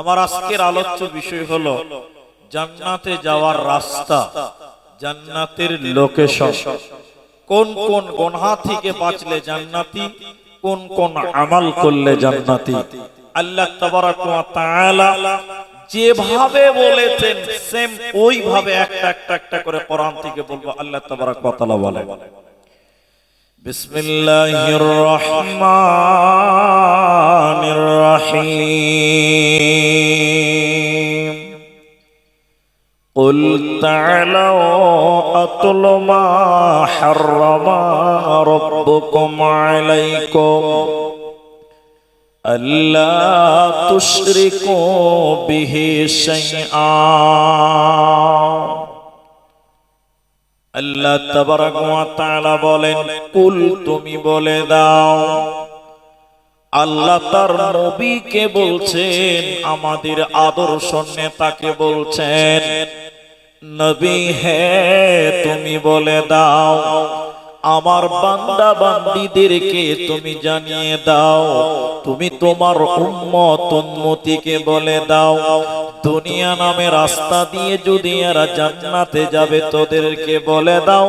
আমার আজকের আলোচ্য বিষয় হলো জান্নাতে যাওয়ার রাস্তা, জান্নাতের লোকেশন কোন কোন গোনা থেকে বাঁচলে জান্নাতি, কোন কোন আমাল করলে জান্নাতি। আল্লাহ যেভাবে বলেছেন সেম ওইভাবে একটা একটা একটা করে কোরআন থেকে বলব, আল্লাহ তাবারাক বলে بسم الله الرحمن الرحيم. قل تعالوا أتل ما حرم ربكم عليكم. ألا تشركوا به شيئا. আল্লাহ তাবারাক বলেন, কুল তুমি বলে দাও, আল্লাহ তার নবীকে বলছেন, আমাদের আদর্শ নেতাকে বলছেন, নবী হে, তুমি বলে দাও। আমার বান্দা বান্দিদেরকে তুমি জানিয়ে দাও, তুমি তোমার উম্মত উম্মতিকে বলে দাও। দুনিয়া নামে রাস্তা দিয়ে যদি এরা জান্নাতে যাবে, তোদেরকে বলে দাও,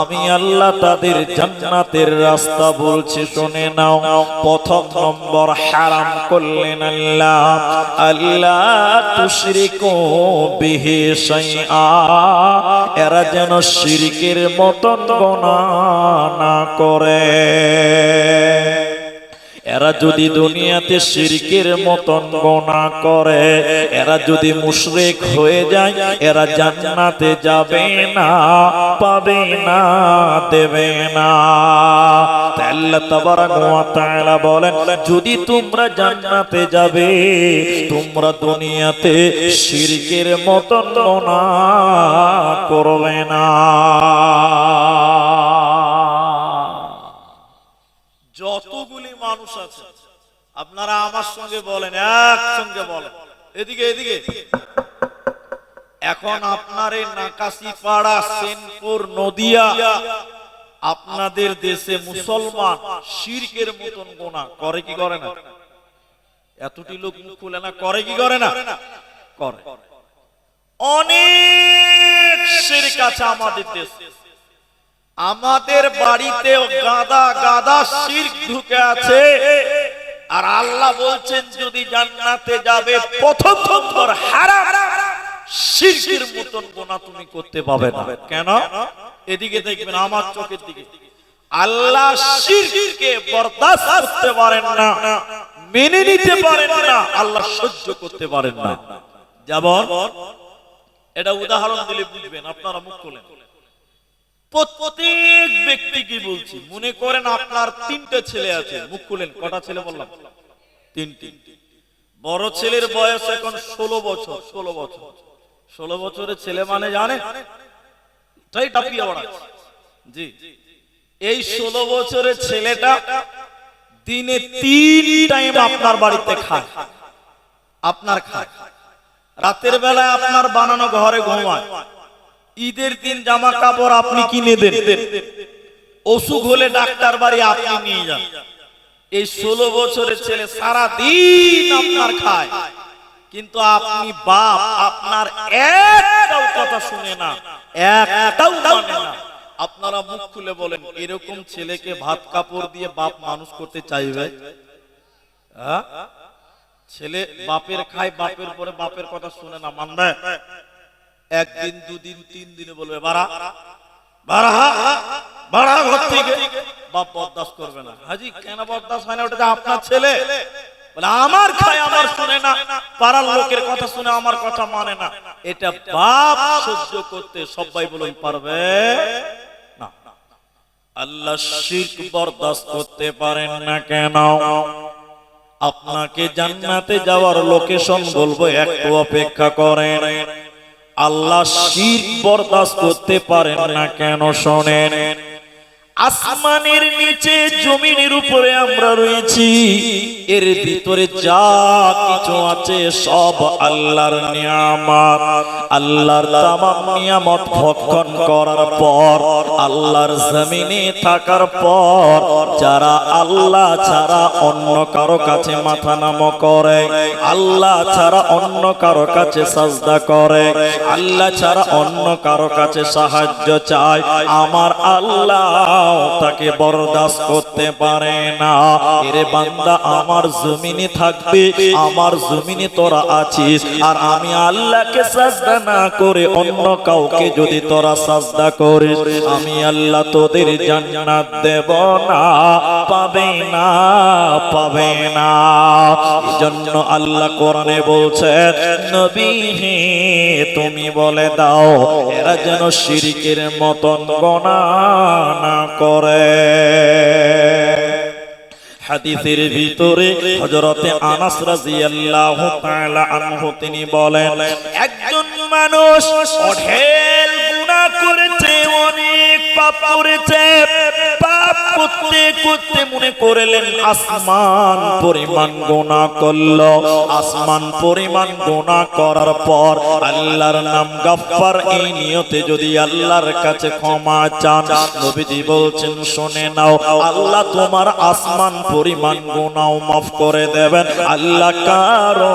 আমি আল্লাহ তাদের জান্নাতের রাস্তা বলছি, শুনে নাও। প্রথম নম্বর, হারাম করলেন আল্লাহ। আল্লাহ তুশরিকু বিহি শাইআ, এরা যেন শিরকের মতন গোনা না করে। এরা যদি দুনিয়াতে শিরকের মতন গোনা করে, এরা যদি মুশরিক হয়ে যায়, এরা জান্নাতে যাবে না, পাবে না, দেবে না। আল্লাহ বলেন, যদি তোমরা জান্নাতে যাবে, তোমরা দুনিয়াতে শিরকের মতন গোনা করবে না যতগুলি মানুষ আছে আপনারা আমার সঙ্গে বলেন, একসঙ্গে বলেন। এদিকে এদিকে। এখন আপনার এই নাকাশি পাড়া, সেনপুর, নদিয়া, আপনাদের দেশে মুসলমান শিরকের মতন গোনা, করে কি করে না? এতটি লোক মুখ খুলে না, করে কি করে না? করে। অনেক শিরক আছে আমাদের দেশে। আমাদের বাড়িতে গাদা গাদা শিরক ঢুকে আছে। আর আল্লাহ বলছেন, যদি জান্নাতে যাবে, প্রথম নম্বর হারাম। শিরকের মতন গোনা তুমি করতে পাবে না। কেন? এদিকে দেখবেন, আমার চোখের দিকে। আল্লাহ শিরকে বরদাস্ত করতে পারেন না, মেনে নিতে পারেন না, আল্লাহ সহ্য করতে পারেন না। যেমন, এটা উদাহরণ দিলে বুঝবেন, আপনারা মুখ খোলেন। প্রত্যেক ব্যক্তিকে বলছি? মনে করেন আপনার তিনটে ছেলে আছে। মুখ খুলেন, কটা ছেলে বললাম? তিনটি। বড় ছেলের বয়স এখন ষোলো বছর ষোলো বছর। ষোলো বছরের ছেলে মানে জানে তাই টাপিয়ে জি। এই ষোলো বছরের ছেলেটা দিনে তিন টাইম আপনার বাড়িতে খায়। আপনার খায়। রাতের বেলায় আপনার বানানো ঘরে ঘুমায়। ঈদের দিন জামা কাপড় আপনি কিনে দেন। অসুখ হলে ডাক্তার বাড়ি আপনি নিয়ে যান। এই ষোলো বছরের ছেলে সারা দিন আপনার খায়। কিন্তু আপনি বাপ, আপনার একটাও কথা শুনে না। একটাও মানে না। আপনারা মুখ খুলে বলেন, এরকম ছেলেকে ভাত কাপড় দিয়ে বাপ মানুষ করতে চাইবে? হ্যাঁ? ছেলে বাপের খায়, বাপের পরে বাপের কথা শুনে না, মানবে? একদিন, দুদিন, তিন দিনে বলবে, বাড়া বাড়া ঘর থেকে। বরদাস্ত করবে না। হাজি, কেন বরদাস্ত হয় না? ওটা আপনার ছেলে। বলে, আমার খায়, আমার শুনে না। পাড়ার লোকের কথা শুনে আমার কথা মানে না। এটা বাপ সহ্য করতে সবাই বলুন পারবে আল্লাহ বরদাস্ত করতে পারেন না কেন? আপনাকে জান্নাতে যাওয়ার লোকেশন বলব, একটু অপেক্ষা করেন। আল্লাহ শির বরদাস্ত করতে পারেন না কেন শোনেন? আসমানের নিচে জমিনের উপরে আমরা রয়েছি। এর ভিতরে যা কিছু আছে সব আল্লাহর নিয়ামত। আল্লাহর তামাম নিয়ামত ভক্ষণ করার পর, আল্লাহর জমিনে থাকার পর, যারা আল্লাহ ছাড়া অন্য কারও কাছে মাথা নাম করে, আল্লাহ ছাড়া অন্য কারও কাছে সাজদা করে, আল্লাহ ছাড়া অন্য কারও কাছে সাহায্য চায়। আমার আল্লাহ তাকে বরদাস্ত করতে পারে না। এরে বান্দা, আমার জমিনে থাকবে, আমার জমিনে তোরা আছিস। আর আমি আল্লাহকে সাজদা না করে অন্য কাউকে যদি তোরা সাজদা করিস, আমি আল্লাহ তোদের জান্নাত দেব না, পাবে না পাবে না। এজন্য আল্লাহ কোরআনে বলছে নবী তুমি বলে দাও, এরা যেন শিরিকের মতন গণা না করে। হাদিসের ভিতরে হযরতে আনাস রাদিয়াল্লাহু তাআলা আনহু তিনি বলেন, একজন মানুষ অঢেল গুনাহ করেছে, অনেক পাপ করেছে করতে করতে মনে করলেন, আসমান পরিমাণ গোনা করল। আসমান পরিমাণ গোনা করার পর আল্লাহর নাম গাফফার, এই নিয়তে যদি আল্লাহর কাছে ক্ষমা চান, নবীজি বলছেন, শুনে নাও, আল্লাহ তোমার আসমান পরিমাণ গুনাও মাফ করে দেবেন। আল্লাহ কারও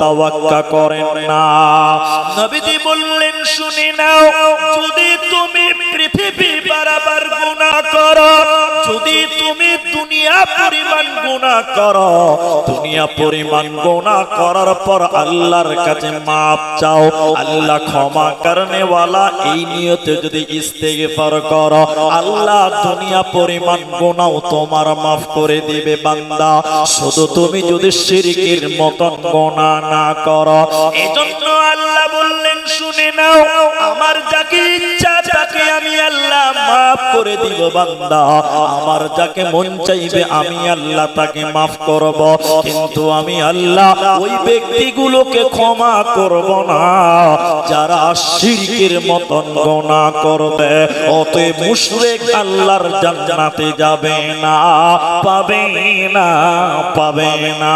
তাওয়াক্কা করেন না। নবীজি বললেন, শুনে নাও, যদি তুমি পৃথিবী বারাবার গুনাহ করো যদি তুমি দুনিয়া পরিমাণ গুনাহ করো, দুনিয়া পরিমাণ গুনাহ করার পর আল্লাহর কাছে মাপ চাও, আল্লাহ ক্ষমা করনে ওয়ালা এই নিয়তে যদি ইস্তেগফার করো, আল্লাহ দুনিয়া পরিমাণ গুনাহ তোমার মাফ করে দিবে বান্দা। শুধু তুমি যদি শিরকের মতন গুনাহ না করো, এজন্য আল্লাহ বললেন, শুনে নাও, আমার যাকে ইচ্ছা আমি আল্লাহ মাফ করে দিব, বান্দা। আমার যাকে মন চাইবে, আমি আল্লাহ তাকে মাফ করব। কিন্তু আমি আল্লাহ ওই ব্যক্তিগুলোকে ক্ষমা করব না, যারা শিরকের মতন গোনা করবে। অতএব মুশরিক আল্লাহর জান্নাতে যাবে না, পাবে না পাবে না।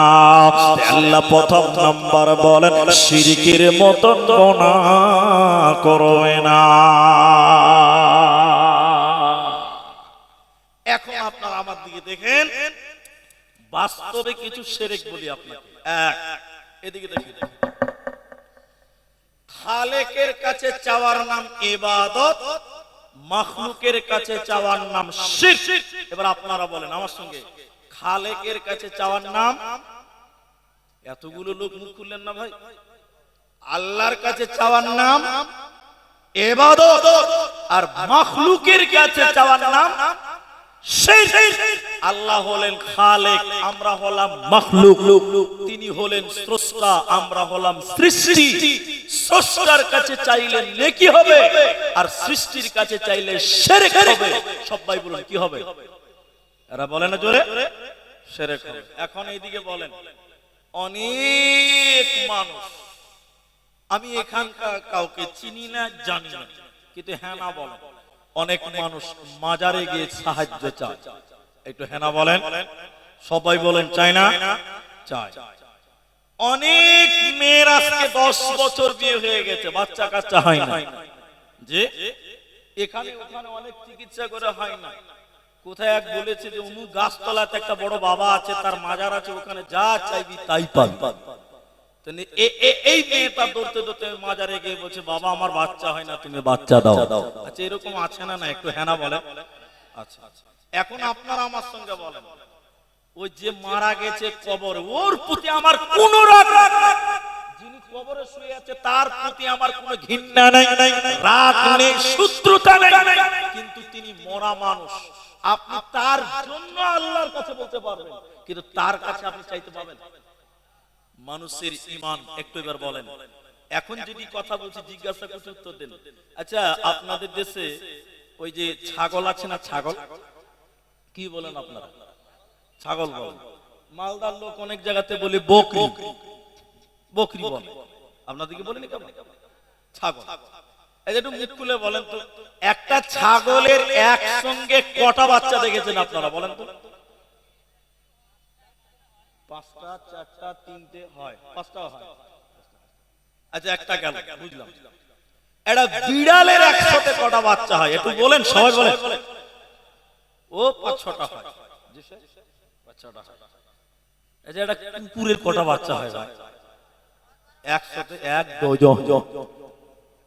আল্লাহ প্রথম নাম্বার বলেন, শিরকের মতন গোনা করবে না এখন আপনারা আমার দিকে দেখেন বাস্তবে কিছু সেরেক বলি আপনাকে। এক, এদিকে দেখি খালেকের কাছে চাওয়ার নাম ইবাদত, মাখলুকের কাছে চাওয়ার নাম শিরক এবার আপনারা বলেন, আমার সঙ্গে, খালেকের কাছে চাওয়ার নাম? এতগুলো লোক মুখ খুললেন না ভাই। আল্লাহর কাছে চাওয়ার নাম এবাদত আর মাখলুকের কাছে চাওয়ার নাম। আল্লাহ হলেন খালেক, আমরা হলাম মখলুক। তিনি হলেন স্রষ্টা, আমরা হলাম সৃষ্টি। স্রষ্টার কাছে চাইলে নেকি হবে, আর সৃষ্টির কাছে চাইলে হবে। সবাই কি হবে? এরা বলে না জোরে? হবে। এখন এইদিকে বলেন, অনেক মানুষ, আমি এখানকার কাউকে চিনি না, জানি না, কিন্তু হ্যাঁ না অনেক মানুষ মাজারে গিয়ে সাহায্য চায়। একটু হ্যাঁ না বলেন। সবাই বলেন চাই না? অনেক মেয়ের আজকে দশ বছর বিয়ে হয়ে গেছে, বাচ্চা কাচ্চা হয় না। যে এখানে ওখানে অনেক চিকিৎসা করে হয় না। কোথায় এক বলেছে যে অমুক গাছতলাতে একটা বড় বাবা আছে, তার মাজার আছে, ওখানে যা চাইবি তাই পাবি। এই মেয়েটা দৌড়তে দৌড়তে মাজারে গিয়ে বলছে, বাবা, আমার বাচ্চা হয় না, তুমি বাচ্চা দাও। আচ্ছা এরকম আছে না না, একটু হ্যাঁ না বলে? আচ্ছা এখন আপনারা আমার সঙ্গে বলেন, ওই যে মারা গেছে কবর, ওর প্রতি আমার কোন রাগ। যিনি কবরে শুয়ে আছে, তার প্রতি আমার কোনো ঘৃণা নাই। রাগ নেই, শত্রুতা নেই। কিন্তু তিনি মরা মানুষ। আপনি তার জন্য আল্লাহর কাছে বলতে পারবেন, কিন্তু তার কাছে আপনি চাইতে পাবেন মানুষের ইমান একটু এবার বলেন। এখন যদি কথা বলছি জিজ্ঞাসা করছি উত্তর দেন। আচ্ছা আপনাদের দেশে ওই যে ছাগল আছে না ছাগল? কি বলেন আপনারা? ছাগল বলেন। মালদার লোক অনেক জায়গাতে বলে বকরি। বকরি। বলে। আপনাদেরকে বলেনি কেমন ছাগল। একটু মুখ খুলে বলেন তো একটা ছাগলের একসঙ্গে কটা বাচ্চা দেখেছেন আপনারা বলেন তো? পাঁচটা চারটা তিনটে হয়। পাঁচটা হয়। আচ্ছা একটা গেল। বুঝলাম। একটা বিড়ালের একসাথে কটা বাচ্চা হয়? একটু বলেন সবাই বলেন ও পাঁচ ছটা হয়। জি স্যার, পাঁচ ছটা হয়। একটা কুকুরের কটা বাচ্চা হয় ভাই? একসাথে এক ডজন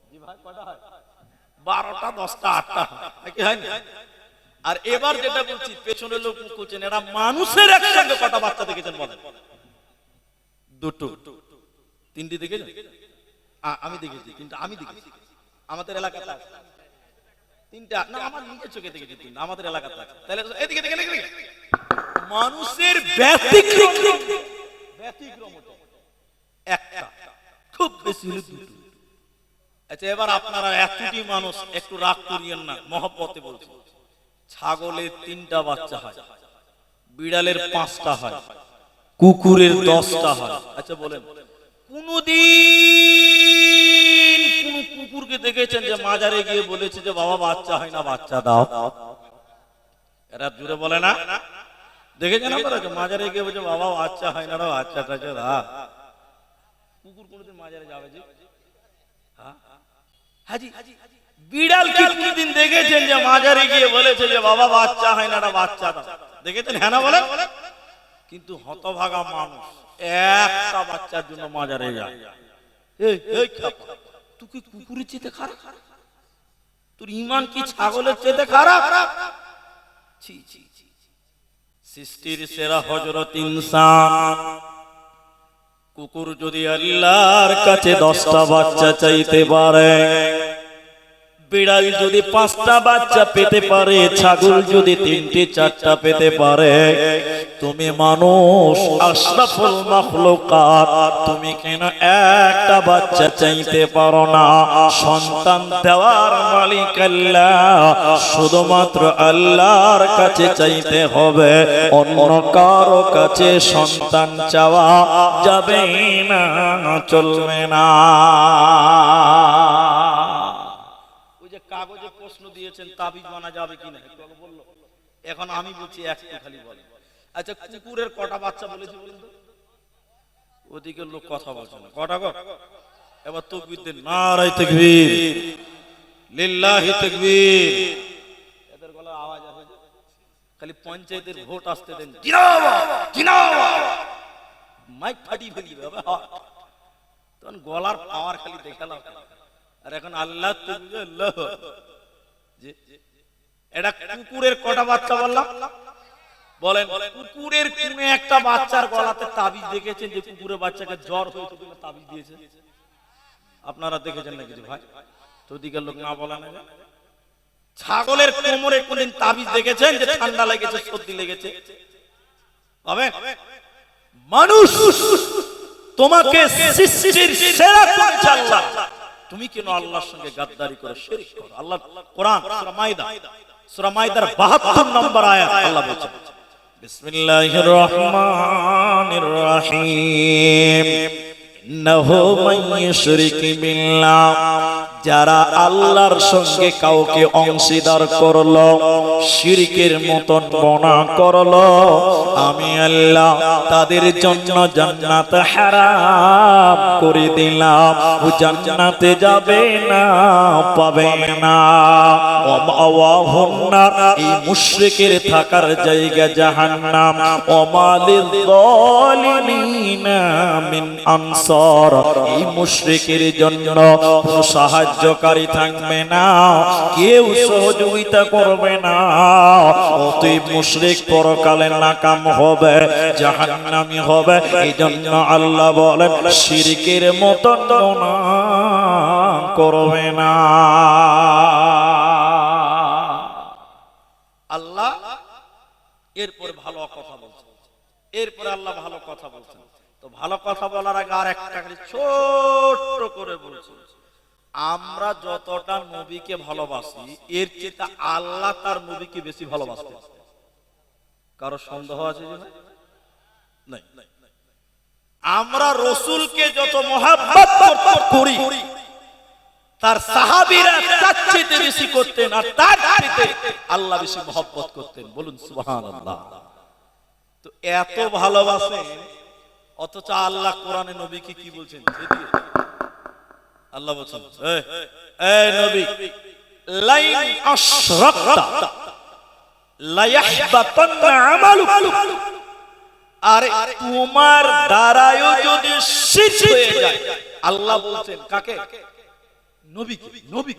জি ভাই, কটা হয়? বারোটা দশটা আটটা হয়। নাকি হয় না? আর এবার যেটা বলছি পেছনের লোক করছেন এরা মানুষের একসঙ্গে কটা বাচ্চা দেখেছেন বলেন। দুটো তিনটি দেখেছেন? আমি দেখেছি কিন্তু আমি দেখেছি। আমাদের এলাকাতে। তিনটা না আমার নিজের চোখে দেখেছি তিনটা আমাদের এলাকাতে আছে। তাহলে এদিকে দেখে দেখে দেখে। মানুষের ব্যতিক্রম। ব্যতিক্রম। একটা। খুব বেশি হলে দুটো। আচ্ছা এবার আপনারা এতটি মানুষ একটু রাগ করিয়েন না মহব্বতে বলছি। ছাগলের তিনটা বাচ্চা হয়, বিড়ালের পাঁচটা হয়, কুকুরের দশটা হয়। আচ্ছা বলেন, কোনদিন কোন কুকুরকে দেখেছেন যে মাজারে গিয়ে বলেছে যে, বাবা, বাচ্চা হয় না, বাচ্চা দাও এরা জুড়ে বলে না। দেখেছেন আপনারা যে মাজারে গিয়ে বলছে, বাবা, বাচ্চা হয় না বাচ্চা টাচ্চা দা কুকুর কোনোদিন মাজারে যাবে যে? হ্যাঁ? হাজি হাজি। বিড়াল কি কোনদিন দেখেছেন যে মাজারে গিয়ে বলেছে যে বাবা, বাচ্চা হয় না বাচ্চা দেখেছেন হ্যাঁ না বলেন? কিন্তু হতভাগা মানুষ, একটা বাচ্চার জন্য মাজারে যায় তুই কুকুরের চেতে খারাপ? তোর ইমান কি ছাগলের চেতে খারাপ? ছি ছি। সৃষ্টির সেরা হজরত ইনসান। কুকুর যদি আল্লাহর কাছে দশটা বাচ্চা চাইতে পারে বিড়াল যদি পাঁচটা বাচ্চা পেতে পারে, ছাগল যদি তিনটে, চারটা পেতে পারে, তুমি মানুষ আশরাফুল মাখলুকাত, তুমি কেন একটা বাচ্চা চাইতে পারো না? সন্তান দেওয়ার মালিক আল্লাহ, শুধুমাত্র আল্লাহর কাছে চাইতে হবে, অন্য কারও কাছে সন্তান চাওয়া যাবে না, চলবে না ওই যে কাগজে প্রশ্ন দিয়েছেন তাবিজ মানা যাবে কিনা একটু বলল। এখন আমি বলছি একটু খালি বলে আচ্ছা কুকুরের কটা বাচ্চা বলেছি বলুন ওদিকে লোক কথা বলছে না। কটা গো? এবার তকবির নারাই লিল্লাহি এদের গলার আওয়াজ খালি পঞ্চায়েতের ভোট আসতে দেন। মাইক ফাটি ফেলি বাবা। তখন গলার পাওয়ার খালি দেখালাম। আর এখন আল্লাহ আল্লাহ এটা কুকুরের কটা বাচ্চা বললাম? বলেন, কুকুরের কোন একটা বাচ্চার গলাতে তাবিজ দেখেছেন যে কুকুরের বাচ্চাকে জ্বর হয়েছে তাবিজ দিয়েছে? আপনারা দেখেছেন নাকি ভাই? তো লোক না বলা না ছাগলের কোমরে কোনদিন তাবিজ দেখেছেন যে ঠান্ডা লেগেছে, সর্দি লেগেছে? হবে? মানুষ তোমাকে সৃষ্টির সেরা তুমি কেন আল্লাহর সঙ্গে গাদ্দারি করে শিরক করো আল্লাহ কোরআন সূরা মাইদা সূরা মাইদার 72 নম্বর আয়াত আল্লাহ বলছেন। বিসমিল্লাহির রহমানির রহিম। ইন্নাহু ইউশরিক বিল্লাহ। যারা আল্লাহর সঙ্গে কাউকে অংশীদার করল, শিরকের মতন বনা করল, আমি আল্লাহ তাদের জন্য জান্নাত হারাম করে দিলাম। ও জান্নাতে যাবে না, পাবে না। এই মুশরিকের থাকার জায়গা জাহান্নাম। অমালিল যালিমিনা মিন আনসার। এই মুশরিকের জন্য কোনো সাহায্যকারী থাকবে না, কেউ সহযোগিতা করবে না। অতএব মুশরিক পরকালে নাকাম হবে, জাহান্নামী হবে এই জন্য আল্লাহ বলেন, শিরকের মতন করবে না। আল্লাহ এরপর ভালো কথা বলছেন। এরপরে আল্লাহ ভালো কথা বলছেন। তো ভালো কথা বলার আগে আর একটা ছোট্ট করে বলছি আমরা যতটা নবীকে ভালোবাসি, এর চেয়ে আল্লাহ তার নবীকে বেশি ভালোবাসতে কারও সন্দেহ আছে নাই। আমরা রসুলকে যত মহাব্বত করি। তার সাহাবিরা তার চেয়ে বেশি করতেন আর তার চেয়ে আল্লাহ বেশি মহব্বত করতেন। বলুন, সুবহানাল্লাহ। তো এত ভালোবাসেন, অথচ আল্লাহ কোরআনে নবীকে কি বলছেন। আল্লাহ বলছেন এই, নবী লাইন আশরাকতা লায়াহবাতান্না আমালুক। তোমার যদি শিরক হয়ে যায় আল্লাহ বলছেন কাকে? নবী নবী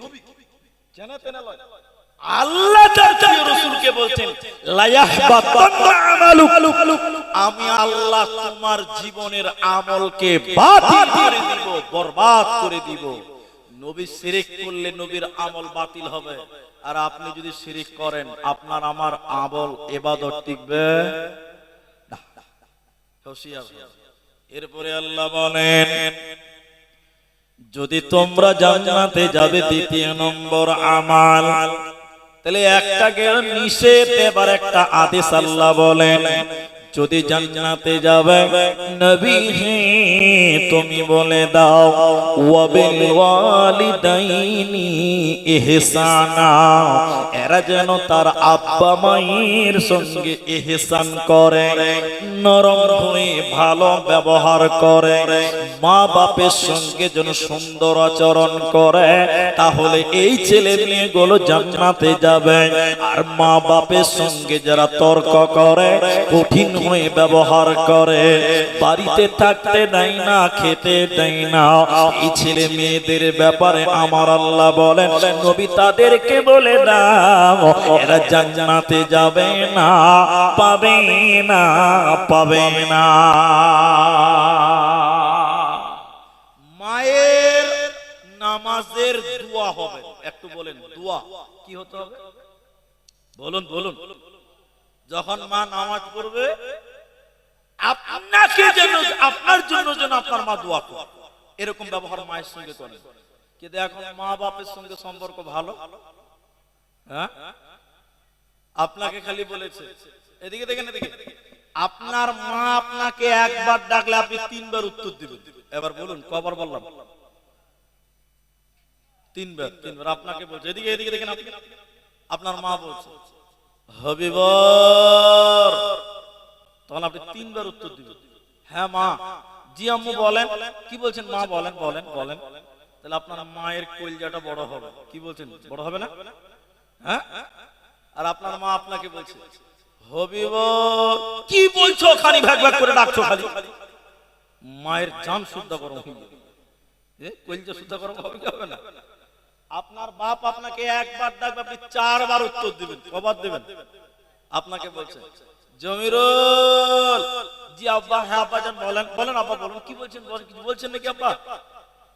জানাতে লয়। আমি আল্লাহ তোমার জীবনের আমলকে বরবাদ করে দিব। নবী শিরিক করলে নবীর আমল বাতিল হবে। আর আপনি যদি শিরিক করেন, আপনার আমার আমল ইবাদত টিকবে। এরপরে আল্লাহ বলেন, যদি তোমরা জান্নাতে যাবে, দ্বিতীয় নম্বর আমাল। তাহলে একটা জ্ঞান নিষেধ এবার একটা আদেশ আল্লাহ বলেন। যদি জান্নাতে যাবে, নবী তুমি বলে দাও, ওয়াবিল ওয়ালিদাইনি ইহসানা। এরা যেন তার আব্বা মায়ের সঙ্গে ইহসান করে, নরম হয়ে ভালো ব্যবহার করে, মা বাপের সঙ্গে যেন সুন্দর আচরণ করে, তাহলে এই ছেলে মেয়েগুলো জান্নাতে যাবে। আর মা বাপের সঙ্গে যারা তর্ক করে, কঠিন হয়ে ব্যবহার করে। বাড়িতে থাকতে দেয় না, খেতে দেয় না। এই ছেলে মেয়েদের ব্যাপারে আমার আল্লাহ বলেন, নবী তাদেরকে বলে দাও, এরা জান্নাতে যাবে না, পাবে না পাবে না। মায়ের নামাজের দোয়া হবে। একটু বলেন, দোয়া কি হতে হবে? বলুন বলুন। যখন মা নামাজ পড়বে, আপনাকে যেন আপনার জন্য যেন আপনার মা দোয়া করে। এরকম ব্যবহার মায়ের সঙ্গে করেন কিন্তু এখন মা বাপের সঙ্গে সম্পর্ক ভালো? হ্যাঁ? আপনাকে খালি বলেছে। এদিকে দেখেন, এদিকে আপনার মা আপনাকে একবার ডাকলে আপনি তিনবার উত্তর দিবেন। এবার বলুন, কবার বললাম? তিনবার তিনবার। আপনাকে বলছে। এদিকে এদিকে দেখেন আপনি। আপনার মা বলছে। হবিবর। তখন আপনি তিনবার উত্তর দিবেন হ্যাঁ মা। জি আম্মু বলেন। কি বলছেন? মা বলেন বলেন বলেন। তাহলে আপনার মায়ের কলজাটা বড় হবে। কি বলছেন? বড় হবে না? হ্যাঁ? আর আপনার মা আপনাকে বলছে হবিব কি বলছো? খালি ভাগ ভাগ করে ডাকছো খালি। মায়ের জান শুদ্ধ এ, কলজা শুদ্ধ গরম হবে কি হবে না? আপনার বাপ আপনাকে একবার ডাকবে, আপনি চারবার উত্তর দিবেন, কবার দিবেন? আপনাকে বলছে, জমিরুল, জি আব্বা হ্যাঁ আব্বা জান বলেন বলেন আব্বা, বলুন, কি বলছেন, বলেন, কিছু বলছেন নাকি আব্বা?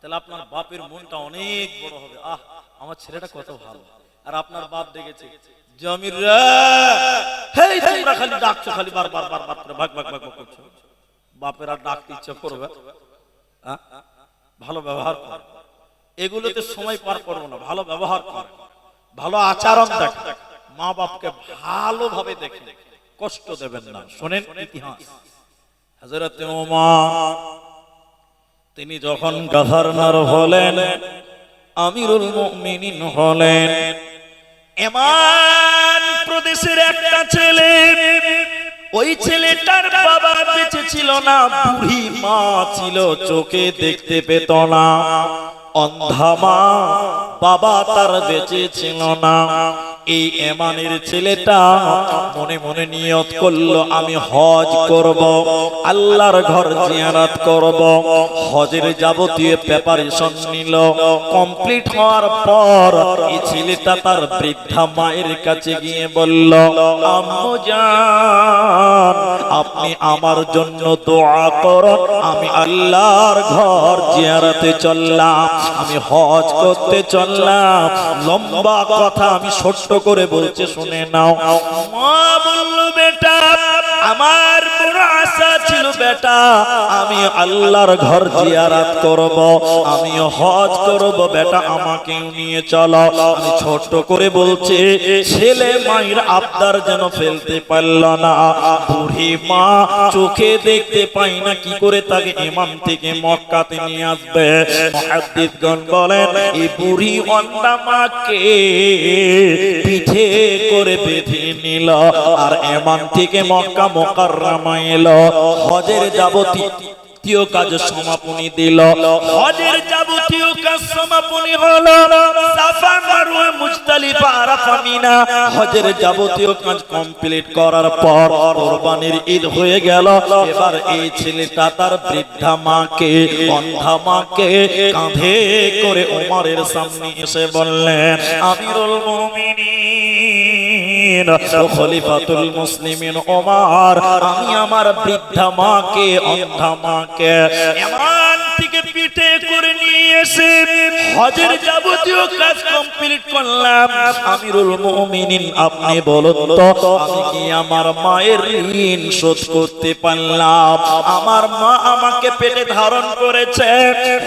তাহলে আপনার বাপের মনটা অনেক বড় হবে। আহ, আমার ছেলেটা কত ভালো। আর আপনার বাপ দেখেছে জমির হেই, তোমরা খালি ডাকছো, খালি বার বার করে, ভাগ ভাগ ভাগ করছ। বাপের আর ডাকতে ইচ্ছা করবে? ভালো ব্যবহার কর। এগুলোতে সময় পার করব না ভালো ব্যবহার কর। ভালো আচরণ দেখ। মা বাপকে ভালোভাবে দেখে। কষ্ট দেবেন না। শোনেন ইতিহাস। হযরত ওমর তিনি যখন গভর্নর হলেন আমিরুল মুমিনিন হলেন। এমান প্রদেশের একটা ছেলে ওই ছেলেটার বাবা বেঁচে ছিল না বুড়ি মা ছিল চোখে দেখতে পেত না। অন্ধা মা বাবা তার বেঁচে ছিল না। এই এমানের ছেলেটা মনে মনে নিয়ত করল, আমি হজ করব, আল্লাহর ঘর জিয়ারাত করব। হজের যাবতীয় প্রিপারেশন নিল। কমপ্লিট হওয়ার পর এই ছেলেটা তার বৃদ্ধা মায়ের কাছে গিয়ে বলল, আম্মু জান, আপনি আমার জন্য দোয়া করুন, আমি আল্লাহর ঘর জিয়ারাতে চললাম, আমি হজ করতে চললাম। লম্বা কথা আমি ছোট্ট করে বলছে শুনে নাও। মা বলল বেটা আমার বেটা, আমি আল্লাহর ঘর জিয়ারাত করব আমি হজ করব, বেটা আমাকে নিয়ে চলো। আমি ছোট করে বলছে, ছেলে মায়ের আবদার যেন ফেলতে পারল না। বুড়ি মা চোখে দেখতে পাই না, কি করে তাকে ইমাম থেকে মক্কাতে নিয়ে আসবে? মুহাদ্দিসগণ বলেন, এই বুড়ি অন্ডা মাকে পিঠে করে বেঁধে নিল, আর এমান থেকে মক্কা মোকাররমা এলো। হজের যাবতীয় কাজ সমাপনী দিল। হজের কাজ সমাপনী হলো হজের যাবতীয় কাজ কমপ্লিট করার পর ঈদ হয়ে গেল। এবার এই ছেলেটা তার বৃদ্ধা মাকে অন্ধা মাকে কাঁধে করে সামনে এসে বললেন, আমিরুল আমি আমার বৃদ্ধা মাকে অন্ধা মাকে এসে হজের যাবতীয় কাজ কমপ্লিট করলাম। আমিরুল মুমিনিন, আপনি বলুন তো, আমি কি আমার মায়ের ঋণ শোধ করতে পারলাম? আমার মা আমাকে পেটে ধারণ করেছে।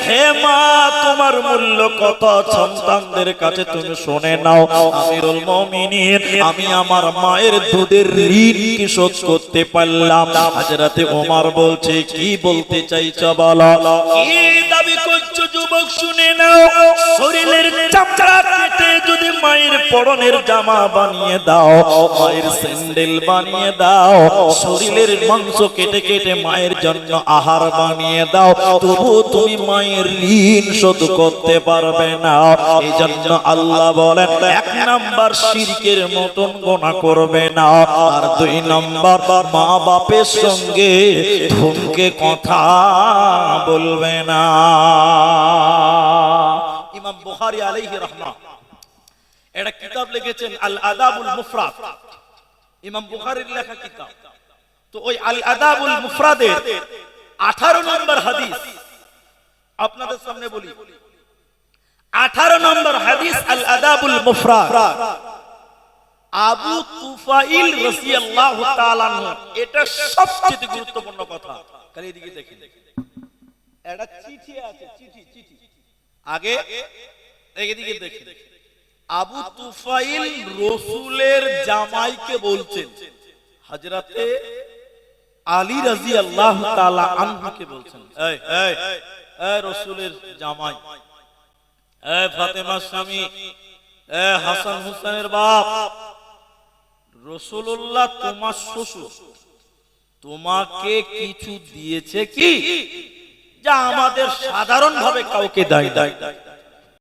হে মা, তোমার মূল্য কত? সন্তানদের কাছে তুমি শুনে নাও। আমিরুল মুমিনিন, আমি আমার মায়ের দুধের ঋণ কি শোধ করতে পারলাম? হাজরাতে ওমর বলছে, কি বলতে চাইছো বলো? কি দাবি করছ যুবক, শুনে নাও। শরীরের চামড়া কেটে যদি মায়ের পরনের জামা বানিয়ে দাও, মায়ের স্যান্ডেল বানিয়ে দাও, শরীরের মাংস কেটে কেটে মায়ের জন্য আহার বানিয়ে দাও, তবু তুমি মায়ের ঋণ শোধ করতে পারবে না। এই জন্য আল্লাহ বলেন, এক নাম্বার শিরকের মতন গোনা করবে না। আর দুই নাম্বার, মা বাপের সঙ্গে ধুমকে কথা বলবে না। ইমাম বুখারী আলাইহি রাহমা। এটা কিতাব লিখেছেন আল আদাবুল মুফরাদ। ইমাম বুখারীর লেখা কিতাব। তো ওই আল আদাবুল মুফরাদের 18 নম্বর হাদিস, আপনাদের সামনে বলি। 18 নম্বর হাদিস আল আদাবুল মুফরাদ। আবু তুফাইল রাদিয়াল্লাহু তাআলা এটা সবচেয়ে গুরুত্বপূর্ণ কথা। খালি এদিকে দেখেন। এটা চিঠি আছে চিঠি চিঠি। আগে এদিকে দেখেন। আবু তুফাইল রসুলের জামাইকে বলছেন। হজরতে আলী রাজি আল্লাহ তালা আনহুকে বলছেন। এই এই এই রসুলের জামাই। এ ফাতেমার স্বামী। এ হাসান হুসেনের বাপ। রসুল্লাহ তোমার শ্বশুর। তোমাকে কিছু দিয়েছে কি? যা আমাদের সাধারণভাবে কাউকে দেয় দেয় দেয়